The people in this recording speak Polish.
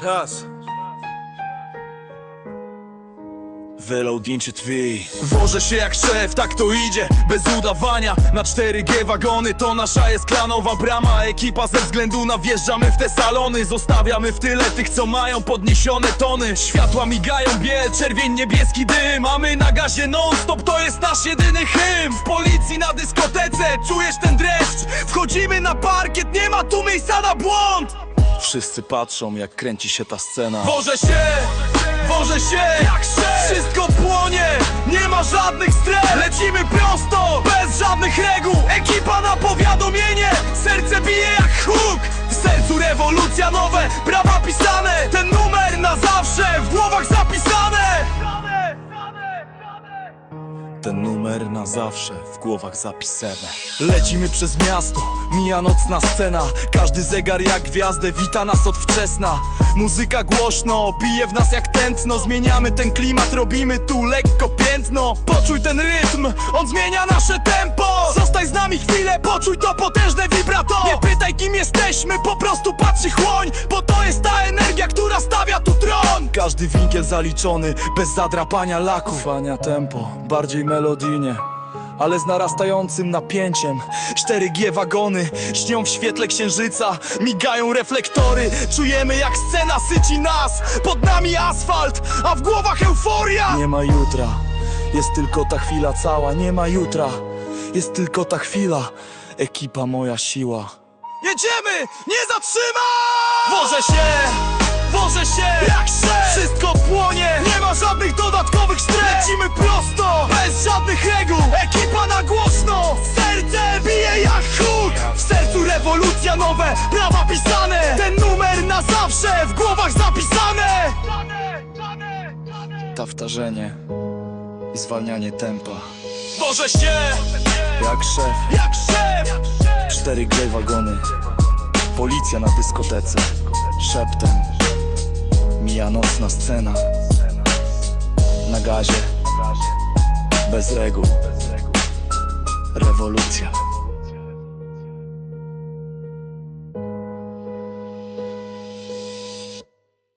Czas. Wyloadniczy twój Wożę się jak szef, tak to idzie, bez udawania. Na 4G wagony, to nasza jest klanowa brama. Ekipa ze względu na wjeżdżamy w te salony. Zostawiamy w tyle tych, co mają podniesione tony. Światła migają biel, czerwień, niebieski dym. A my na gazie non-stop, to jest nasz jedyny hymn. W policji na dyskotece, czujesz ten dreszcz. Wchodzimy na parkiet, nie ma tu miejsca na błąd Wszyscy patrzą jak kręci się ta scena. Wożę się, wożę się jak szef Wszystko płonie, nie ma żadnych stref. Lecimy prosto, bez żadnych reguł. Ekipa na powiadomienie, serce bije jak huk. W sercu rewolucja, nowe Ten numer na zawsze w głowach zapisane. Lecimy przez miasto, mija nocna scena. Każdy zegar jak gwiazdę wita nas od wczesna. Muzyka głośno, bije w nas jak tętno. Zmieniamy ten klimat, robimy tu lekko piętno. Poczuj ten rytm, on zmienia nasze tempo. Zostań z nami chwilę, poczuj to potężne vibrato Nie pytaj kim jesteśmy, po prostu patrz i chłoń Każdy winkiel zaliczony, bez zadrapania laku. Fania tempo, bardziej melodyjnie ale z narastającym napięciem. 4G wagony śnią w świetle księżyca Migają reflektory, czujemy jak scena syci nas Pod nami asfalt, a w głowach euforia. Nie ma jutra, jest tylko ta chwila cała. Nie ma jutra, jest tylko ta chwila. Ekipa moja siła. Jedziemy, nie zatrzymaj! Wożę się, wożę się Lecimy prosto, bez żadnych reguł. Ekipa na głośno, serce bije jak huk. W sercu rewolucja, nowe prawa pisane. Ten numer na zawsze, w głowach zapisane. Tawtarzenie i zwalnianie tempa. Wożę się, Jak szef, jak szef. 4G wagony. Policja na dyskotece. Szeptem. Mija nocna scena. Na gazie Bez reguł. Rewolucja